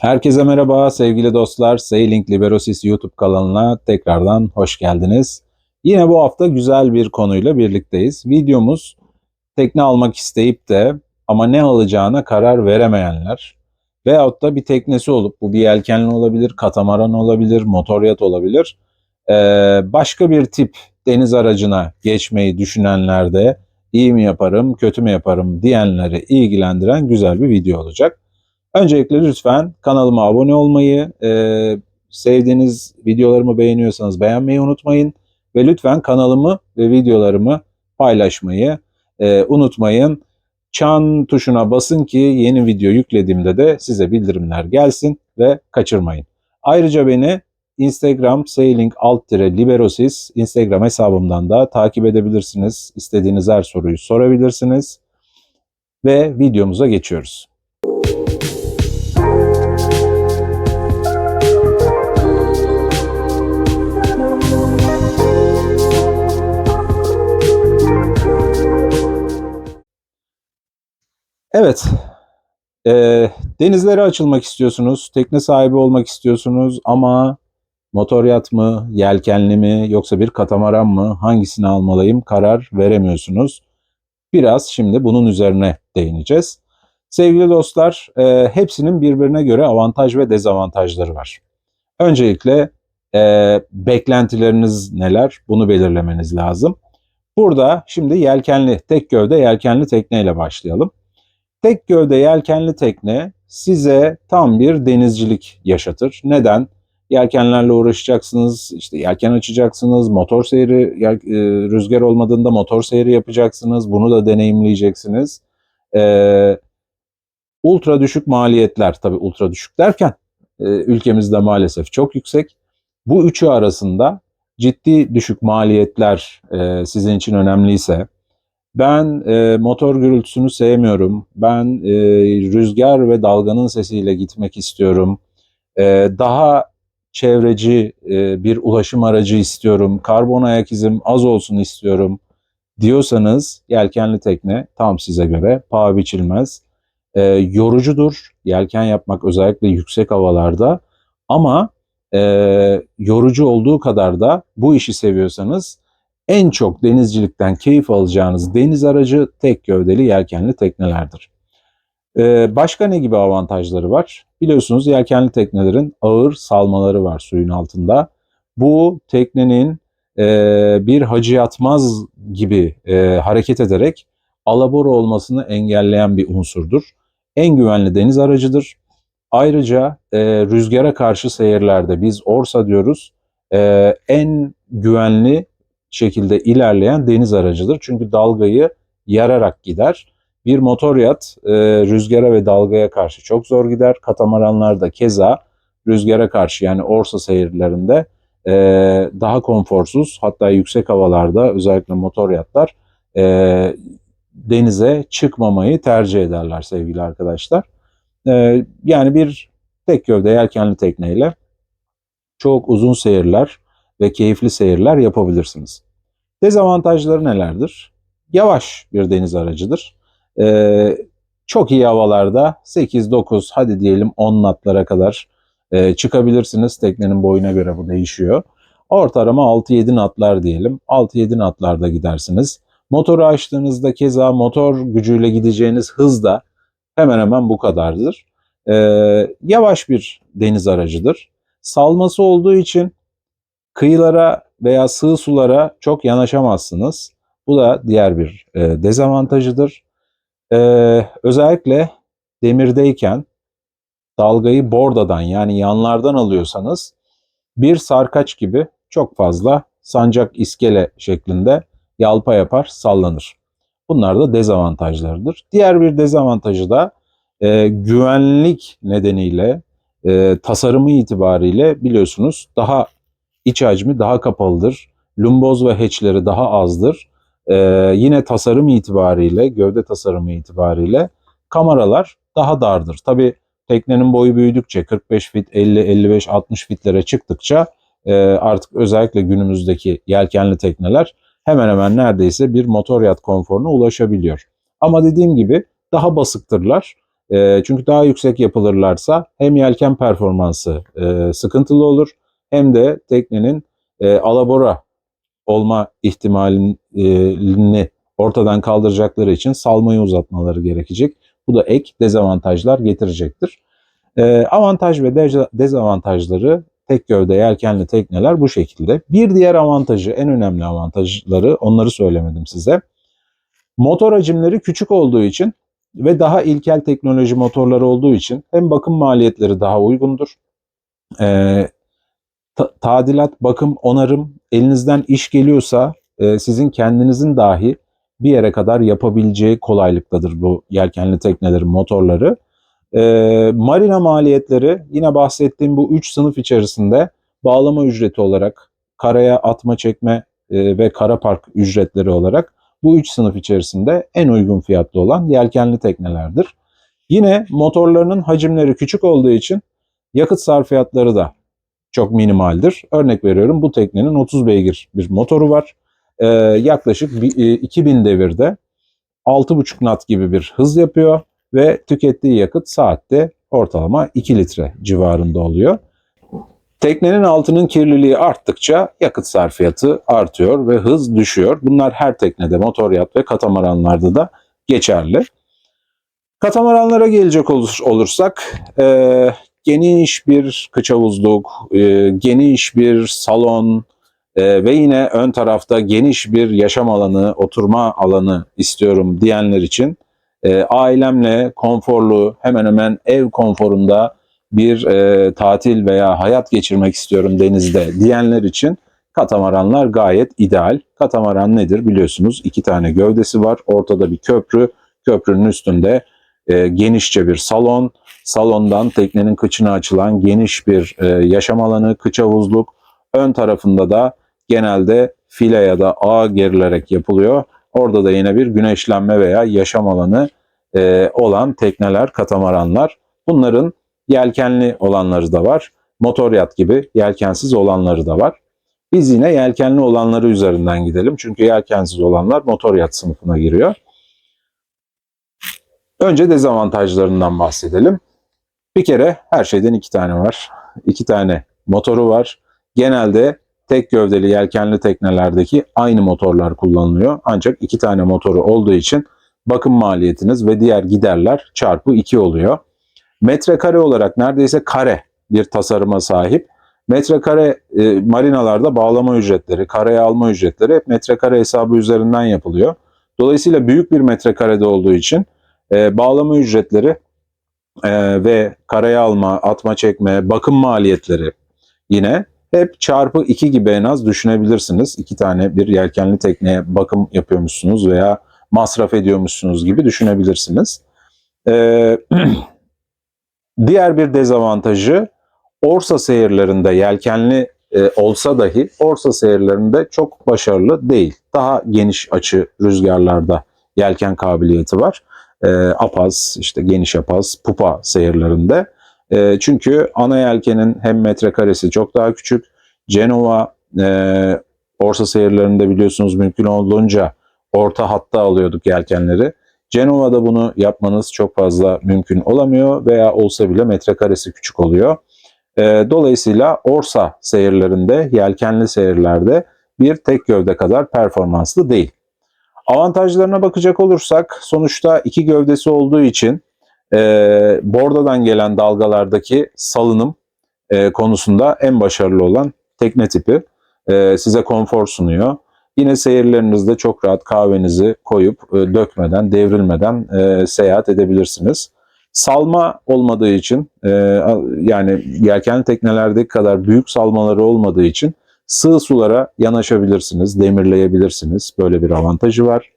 Herkese merhaba sevgili dostlar. Sailing Liberosis YouTube kanalına tekrardan hoş geldiniz. Yine bu hafta güzel bir konuyla birlikteyiz. Videomuz tekne almak isteyip de ama ne alacağına karar veremeyenler veyahut da bir teknesi olup bu bir yelkenli olabilir, katamaran olabilir, motoryat olabilir. Ee, başka bir tip deniz aracına geçmeyi düşünenler de iyi mi yaparım, kötü mü yaparım diyenleri ilgilendiren güzel bir video olacak. Öncelikle lütfen kanalıma abone olmayı, e, sevdiğiniz videolarımı beğeniyorsanız beğenmeyi unutmayın. Ve lütfen kanalımı ve videolarımı paylaşmayı e, unutmayın. Çan tuşuna basın ki yeni video yüklediğimde de size bildirimler gelsin ve kaçırmayın. Ayrıca beni Instagram sailing alt liberosis Instagram hesabımdan da takip edebilirsiniz. İstediğiniz her soruyu sorabilirsiniz. Ve videomuza geçiyoruz. Evet, e, denizlere açılmak istiyorsunuz, tekne sahibi olmak istiyorsunuz ama motor yat mı, yelkenli mi yoksa bir katamaran mı hangisini almalıyım karar veremiyorsunuz. Biraz şimdi bunun üzerine değineceğiz. Sevgili dostlar, e, hepsinin birbirine göre avantaj ve dezavantajları var. Öncelikle e, beklentileriniz neler bunu belirlemeniz lazım. Burada şimdi yelkenli, tek gövde yelkenli tekneyle başlayalım. Tek gövde yelkenli tekne size tam bir denizcilik yaşatır. Neden? Yelkenlerle uğraşacaksınız, işte yelken açacaksınız, motor seyri, e, rüzgar olmadığında motor seyri yapacaksınız. Bunu da deneyimleyeceksiniz. Ee, ultra düşük maliyetler, tabii ultra düşük derken e, ülkemizde maalesef çok yüksek. Bu üçü arasında ciddi düşük maliyetler e, sizin için önemliyse, ben e, motor gürültüsünü sevmiyorum. Ben e, rüzgar ve dalganın sesiyle gitmek istiyorum. E, daha çevreci e, bir ulaşım aracı istiyorum. Karbon ayak izim az olsun istiyorum diyorsanız yelkenli tekne tam size göre paha biçilmez. E, yorucudur yelken yapmak özellikle yüksek havalarda ama e, yorucu olduğu kadar da bu işi seviyorsanız en çok denizcilikten keyif alacağınız deniz aracı tek gövdeli yelkenli teknelerdir. Ee, başka ne gibi avantajları var? Biliyorsunuz yelkenli teknelerin ağır salmaları var suyun altında. Bu teknenin e, bir hacı yatmaz gibi e, hareket ederek alabora olmasını engelleyen bir unsurdur. En güvenli deniz aracıdır. Ayrıca e, rüzgara karşı seyirlerde biz orsa diyoruz e, en güvenli şekilde ilerleyen deniz aracıdır. Çünkü dalgayı yararak gider. Bir motor yat e, rüzgara ve dalgaya karşı çok zor gider. Katamaranlar da keza rüzgara karşı yani orsa seyirlerinde e, daha konforsuz hatta yüksek havalarda özellikle motor yatlar e, denize çıkmamayı tercih ederler sevgili arkadaşlar. E, yani bir tek gövde yelkenli tekneyle çok uzun seyirler ve keyifli seyirler yapabilirsiniz. Dezavantajları nelerdir? Yavaş bir deniz aracıdır. Ee, çok iyi havalarda 8-9 hadi diyelim 10 natlara kadar e, çıkabilirsiniz. Teknenin boyuna göre bu değişiyor. Ortalama 6-7 natlar diyelim. 6-7 natlarda gidersiniz. Motoru açtığınızda keza motor gücüyle gideceğiniz hız da hemen hemen bu kadardır. Ee, yavaş bir deniz aracıdır. Salması olduğu için Kıyılara veya sığ sulara çok yanaşamazsınız. Bu da diğer bir e, dezavantajıdır. E, özellikle demirdeyken dalgayı bordadan yani yanlardan alıyorsanız bir sarkaç gibi çok fazla sancak iskele şeklinde yalpa yapar, sallanır. Bunlar da dezavantajlarıdır. Diğer bir dezavantajı da e, güvenlik nedeniyle, e, tasarımı itibariyle biliyorsunuz daha iç hacmi daha kapalıdır. Lumboz ve hatchleri daha azdır. Ee, yine tasarım itibariyle, gövde tasarımı itibariyle kameralar daha dardır. Tabi teknenin boyu büyüdükçe 45 fit, 50, 55, 60 fitlere çıktıkça e, artık özellikle günümüzdeki yelkenli tekneler hemen hemen neredeyse bir motor yat konforuna ulaşabiliyor. Ama dediğim gibi daha basıktırlar. E, çünkü daha yüksek yapılırlarsa hem yelken performansı e, sıkıntılı olur hem de teknenin e, alabora olma ihtimalini ortadan kaldıracakları için salmayı uzatmaları gerekecek. Bu da ek dezavantajlar getirecektir. E, avantaj ve deza- dezavantajları tek gövde yelkenli tekneler bu şekilde. Bir diğer avantajı, en önemli avantajları onları söylemedim size. Motor hacimleri küçük olduğu için ve daha ilkel teknoloji motorları olduğu için hem bakım maliyetleri daha uygundur. Ee, ta- tadilat, bakım, onarım elinizden iş geliyorsa e, sizin kendinizin dahi bir yere kadar yapabileceği kolaylıktadır bu yelkenli teknelerin motorları. Ee, marina maliyetleri yine bahsettiğim bu üç sınıf içerisinde bağlama ücreti olarak karaya atma çekme e, ve kara park ücretleri olarak bu üç sınıf içerisinde en uygun fiyatlı olan yelkenli teknelerdir. Yine motorlarının hacimleri küçük olduğu için yakıt sarfiyatları da çok minimaldir. Örnek veriyorum bu teknenin 30 beygir bir motoru var. Ee, yaklaşık bir- e, 2000 devirde 6,5 knot gibi bir hız yapıyor ve tükettiği yakıt saatte ortalama 2 litre civarında oluyor. Teknenin altının kirliliği arttıkça yakıt sarfiyatı artıyor ve hız düşüyor. Bunlar her teknede, motor yat ve katamaranlarda da geçerli. Katamaranlara gelecek olur- olursak, e, geniş bir kıçavuzluk, e, geniş bir salon e, ve yine ön tarafta geniş bir yaşam alanı, oturma alanı istiyorum diyenler için e, ailemle konforlu, hemen hemen ev konforunda bir tatil veya hayat geçirmek istiyorum denizde diyenler için katamaranlar gayet ideal. Katamaran nedir biliyorsunuz iki tane gövdesi var. Ortada bir köprü. Köprünün üstünde e, genişçe bir salon. Salondan teknenin kıçına açılan geniş bir e, yaşam alanı, kıç havuzluk. Ön tarafında da genelde file ya da ağ gerilerek yapılıyor. Orada da yine bir güneşlenme veya yaşam alanı e, olan tekneler, katamaranlar. Bunların yelkenli olanları da var. Motor yat gibi yelkensiz olanları da var. Biz yine yelkenli olanları üzerinden gidelim. Çünkü yelkensiz olanlar motor yat sınıfına giriyor. Önce dezavantajlarından bahsedelim. Bir kere her şeyden iki tane var. İki tane motoru var. Genelde tek gövdeli yelkenli teknelerdeki aynı motorlar kullanılıyor. Ancak iki tane motoru olduğu için bakım maliyetiniz ve diğer giderler çarpı 2 oluyor. Metrekare olarak neredeyse kare bir tasarıma sahip. Metrekare e, marinalarda bağlama ücretleri, karaya alma ücretleri hep metrekare hesabı üzerinden yapılıyor. Dolayısıyla büyük bir metrekarede olduğu için e, bağlama ücretleri e, ve karaya alma, atma çekme, bakım maliyetleri yine hep çarpı 2 gibi en az düşünebilirsiniz. İki tane bir yelkenli tekneye bakım yapıyormuşsunuz veya masraf ediyormuşsunuz gibi düşünebilirsiniz. Ee, diğer bir dezavantajı Orsa seyirlerinde yelkenli e, olsa dahi Orsa seyirlerinde çok başarılı değil. Daha geniş açı rüzgarlarda yelken kabiliyeti var. E, apaz, işte geniş apaz, pupa seyirlerinde. E, çünkü ana yelkenin hem metrekaresi çok daha küçük. Genova e, Orsa seyirlerinde biliyorsunuz mümkün olduğunca orta hatta alıyorduk yelkenleri. Cenova'da bunu yapmanız çok fazla mümkün olamıyor veya olsa bile metrekaresi küçük oluyor. E, dolayısıyla Orsa seyirlerinde, yelkenli seyirlerde bir tek gövde kadar performanslı değil. Avantajlarına bakacak olursak sonuçta iki gövdesi olduğu için e, bordadan gelen dalgalardaki salınım e, konusunda en başarılı olan tekne tipi. E, size konfor sunuyor. Yine seyirlerinizde çok rahat kahvenizi koyup e, dökmeden, devrilmeden e, seyahat edebilirsiniz. Salma olmadığı için e, yani yelkenli teknelerdeki kadar büyük salmaları olmadığı için sığ sulara yanaşabilirsiniz, demirleyebilirsiniz. Böyle bir avantajı var.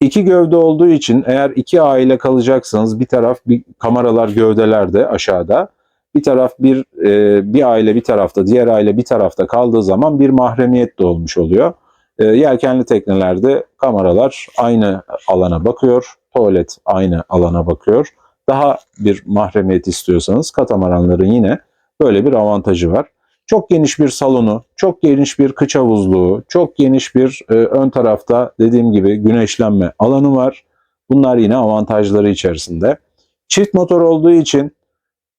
İki gövde olduğu için eğer iki aile kalacaksanız bir taraf bir kameralar gövdelerde aşağıda bir taraf bir e, bir aile bir tarafta diğer aile bir tarafta kaldığı zaman bir mahremiyet de olmuş oluyor. E, yelkenli teknelerde kameralar aynı alana bakıyor, tuvalet aynı alana bakıyor. Daha bir mahremiyet istiyorsanız katamaranların yine böyle bir avantajı var. Çok geniş bir salonu, çok geniş bir kıç havuzluğu, çok geniş bir e, ön tarafta dediğim gibi güneşlenme alanı var. Bunlar yine avantajları içerisinde. Çift motor olduğu için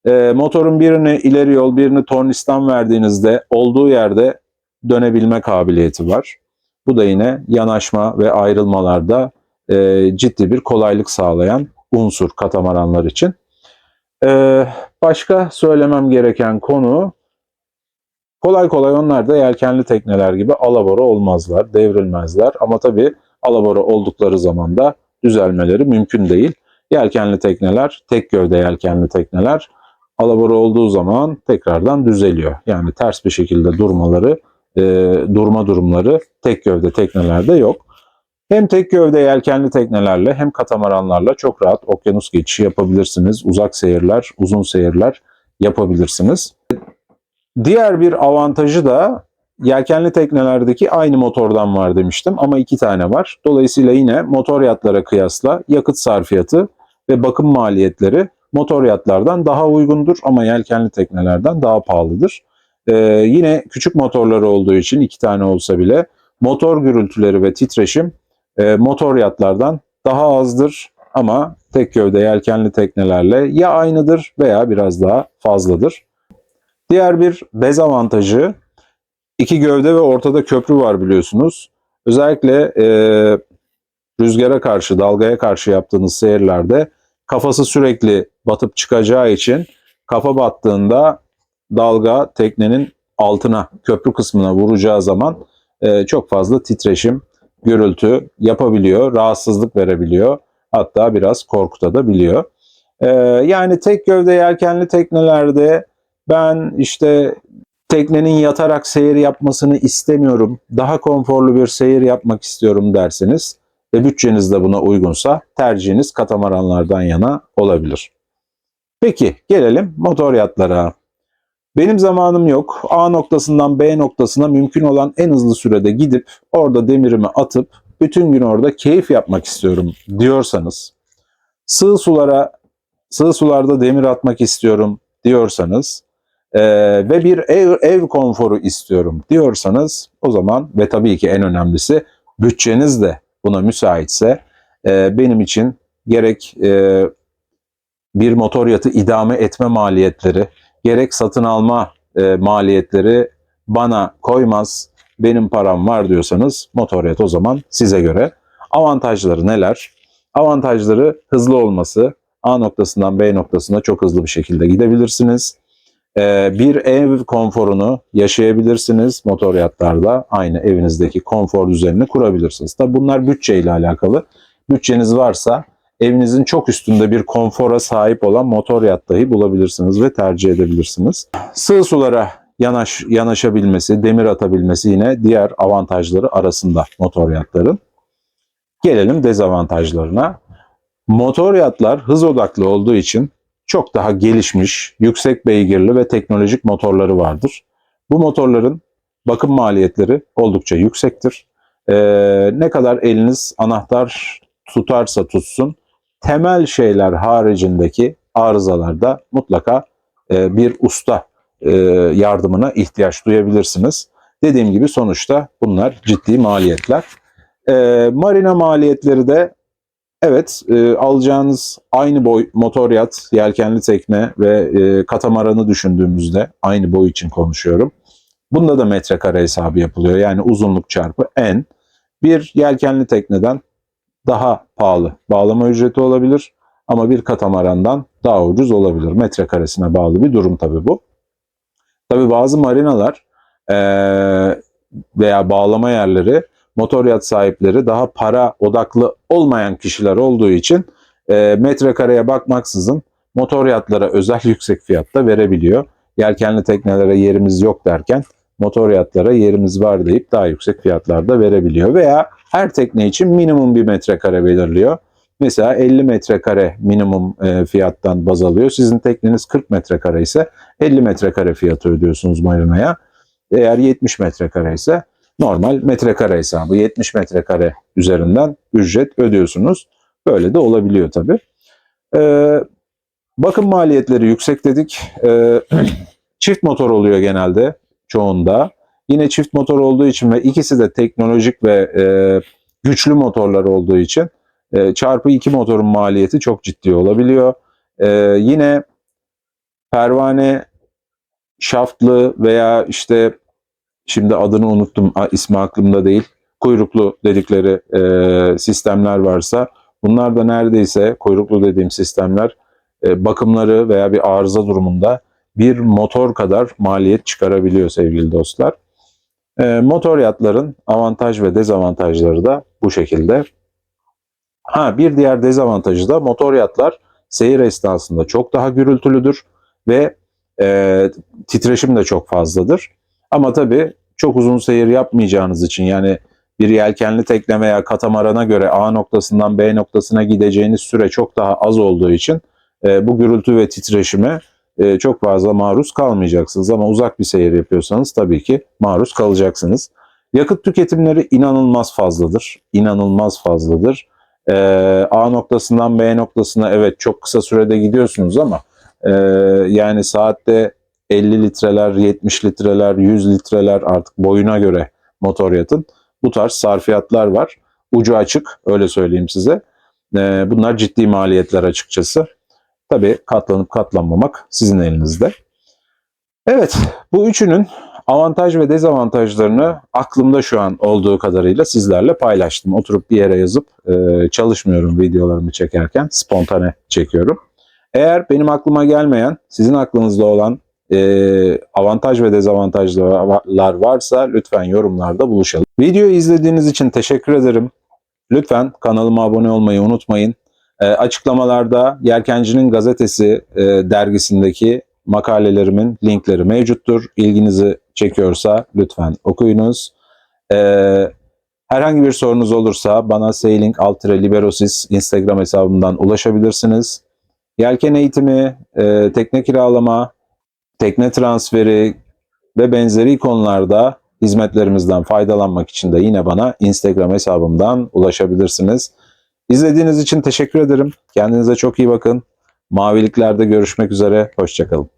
e, motorun birini ileri yol birini tornistan verdiğinizde olduğu yerde dönebilme kabiliyeti var. Bu da yine yanaşma ve ayrılmalarda e, ciddi bir kolaylık sağlayan unsur katamaranlar için. E, başka söylemem gereken konu kolay kolay onlar da yelkenli tekneler gibi alabora olmazlar, devrilmezler. Ama tabii alabora oldukları zaman da düzelmeleri mümkün değil. Yelkenli tekneler, tek gövde yelkenli tekneler alabora olduğu zaman tekrardan düzeliyor. Yani ters bir şekilde durmaları, e, durma durumları tek gövde teknelerde yok. Hem tek gövde yelkenli teknelerle hem katamaranlarla çok rahat okyanus geçişi yapabilirsiniz. Uzak seyirler, uzun seyirler yapabilirsiniz. Diğer bir avantajı da yelkenli teknelerdeki aynı motordan var demiştim ama iki tane var. Dolayısıyla yine motor yatlara kıyasla yakıt sarfiyatı ve bakım maliyetleri motor yatlardan daha uygundur ama yelkenli teknelerden daha pahalıdır. Ee, yine küçük motorları olduğu için iki tane olsa bile motor gürültüleri ve titreşim e, motor yatlardan daha azdır ama tek gövde yelkenli teknelerle ya aynıdır veya biraz daha fazladır. Diğer bir dezavantajı iki gövde ve ortada köprü var biliyorsunuz. Özellikle e, rüzgara karşı, dalgaya karşı yaptığınız seyirlerde kafası sürekli batıp çıkacağı için kafa battığında dalga teknenin altına, köprü kısmına vuracağı zaman e, çok fazla titreşim, gürültü yapabiliyor, rahatsızlık verebiliyor. Hatta biraz korkutabiliyor. E, yani tek gövde yelkenli teknelerde ben işte teknenin yatarak seyir yapmasını istemiyorum, daha konforlu bir seyir yapmak istiyorum derseniz ve bütçeniz de buna uygunsa tercihiniz katamaranlardan yana olabilir. Peki gelelim motor yatlara. Benim zamanım yok. A noktasından B noktasına mümkün olan en hızlı sürede gidip orada demirimi atıp bütün gün orada keyif yapmak istiyorum diyorsanız, sığ sulara sığ sularda demir atmak istiyorum diyorsanız e, ve bir ev, ev konforu istiyorum diyorsanız o zaman ve tabii ki en önemlisi bütçeniz de buna müsaitse e, benim için gerek e, bir motor yatı idame etme maliyetleri, gerek satın alma e, maliyetleri bana koymaz, benim param var diyorsanız motor yat o zaman size göre. Avantajları neler? Avantajları hızlı olması. A noktasından B noktasına çok hızlı bir şekilde gidebilirsiniz. Ee, bir ev konforunu yaşayabilirsiniz motor yatlarda. Aynı evinizdeki konfor düzenini kurabilirsiniz. Tabi bunlar bütçeyle alakalı. Bütçeniz varsa evinizin çok üstünde bir konfora sahip olan motor yat dahi bulabilirsiniz ve tercih edebilirsiniz. Sığ sulara yanaş, yanaşabilmesi, demir atabilmesi yine diğer avantajları arasında motor yatların. Gelelim dezavantajlarına. Motor yatlar hız odaklı olduğu için çok daha gelişmiş, yüksek beygirli ve teknolojik motorları vardır. Bu motorların bakım maliyetleri oldukça yüksektir. Ee, ne kadar eliniz anahtar tutarsa tutsun, temel şeyler haricindeki arızalarda mutlaka e, bir usta e, yardımına ihtiyaç duyabilirsiniz. Dediğim gibi sonuçta bunlar ciddi maliyetler. E, marina maliyetleri de Evet, e, alacağınız aynı boy motor yat, yelkenli tekne ve e, katamaranı düşündüğümüzde aynı boy için konuşuyorum. Bunda da metrekare hesabı yapılıyor. Yani uzunluk çarpı n. Bir yelkenli tekneden daha pahalı bağlama ücreti olabilir ama bir katamarandan daha ucuz olabilir. Metrekaresine bağlı bir durum tabii bu. Tabii bazı marinalar e, veya bağlama yerleri motor yat sahipleri daha para odaklı olmayan kişiler olduğu için e, metrekareye bakmaksızın motor yatlara özel yüksek fiyatta verebiliyor. Yelkenli teknelere yerimiz yok derken motor yatlara yerimiz var deyip daha yüksek fiyatlarda verebiliyor. Veya her tekne için minimum bir metrekare belirliyor. Mesela 50 metrekare minimum e, fiyattan baz alıyor. Sizin tekneniz 40 metrekare ise 50 metrekare fiyatı ödüyorsunuz marinaya. Eğer 70 metrekare ise normal metrekare hesabı 70 metrekare üzerinden ücret ödüyorsunuz. Böyle de olabiliyor tabii. Ee, bakım maliyetleri yüksek dedik. Ee, çift motor oluyor genelde çoğunda. Yine çift motor olduğu için ve ikisi de teknolojik ve e, güçlü motorlar olduğu için e, çarpı iki motorun maliyeti çok ciddi olabiliyor. Ee, yine pervane şaftlı veya işte şimdi adını unuttum ismi aklımda değil kuyruklu dedikleri e, sistemler varsa bunlar da neredeyse kuyruklu dediğim sistemler e, bakımları veya bir arıza durumunda bir motor kadar maliyet çıkarabiliyor sevgili dostlar. E, motor yatların avantaj ve dezavantajları da bu şekilde. Ha bir diğer dezavantajı da motor yatlar seyir esnasında çok daha gürültülüdür ve e, titreşim de çok fazladır. Ama tabii çok uzun seyir yapmayacağınız için yani bir yelkenli tekne veya katamarana göre A noktasından B noktasına gideceğiniz süre çok daha az olduğu için e, bu gürültü ve titreşime e, çok fazla maruz kalmayacaksınız. Ama uzak bir seyir yapıyorsanız tabii ki maruz kalacaksınız. Yakıt tüketimleri inanılmaz fazladır. İnanılmaz fazladır. E, A noktasından B noktasına evet çok kısa sürede gidiyorsunuz ama e, yani saatte 50 litreler, 70 litreler, 100 litreler artık boyuna göre motor yatın. Bu tarz sarfiyatlar var. Ucu açık öyle söyleyeyim size. E, bunlar ciddi maliyetler açıkçası. Tabii katlanıp katlanmamak sizin elinizde. Evet bu üçünün avantaj ve dezavantajlarını aklımda şu an olduğu kadarıyla sizlerle paylaştım. Oturup bir yere yazıp e, çalışmıyorum videolarımı çekerken spontane çekiyorum. Eğer benim aklıma gelmeyen, sizin aklınızda olan e, avantaj ve dezavantajlar varsa lütfen yorumlarda buluşalım. Videoyu izlediğiniz için teşekkür ederim. Lütfen kanalıma abone olmayı unutmayın. E, açıklamalarda Yelkencinin Gazetesi e, dergisindeki makalelerimin linkleri mevcuttur. İlginizi çekiyorsa lütfen okuyunuz. E, herhangi bir sorunuz olursa bana sailing liberosis Instagram hesabımdan ulaşabilirsiniz. Yelken eğitimi, e, tekne kiralama, tekne transferi ve benzeri konularda hizmetlerimizden faydalanmak için de yine bana Instagram hesabımdan ulaşabilirsiniz. İzlediğiniz için teşekkür ederim. Kendinize çok iyi bakın. Maviliklerde görüşmek üzere. Hoşçakalın.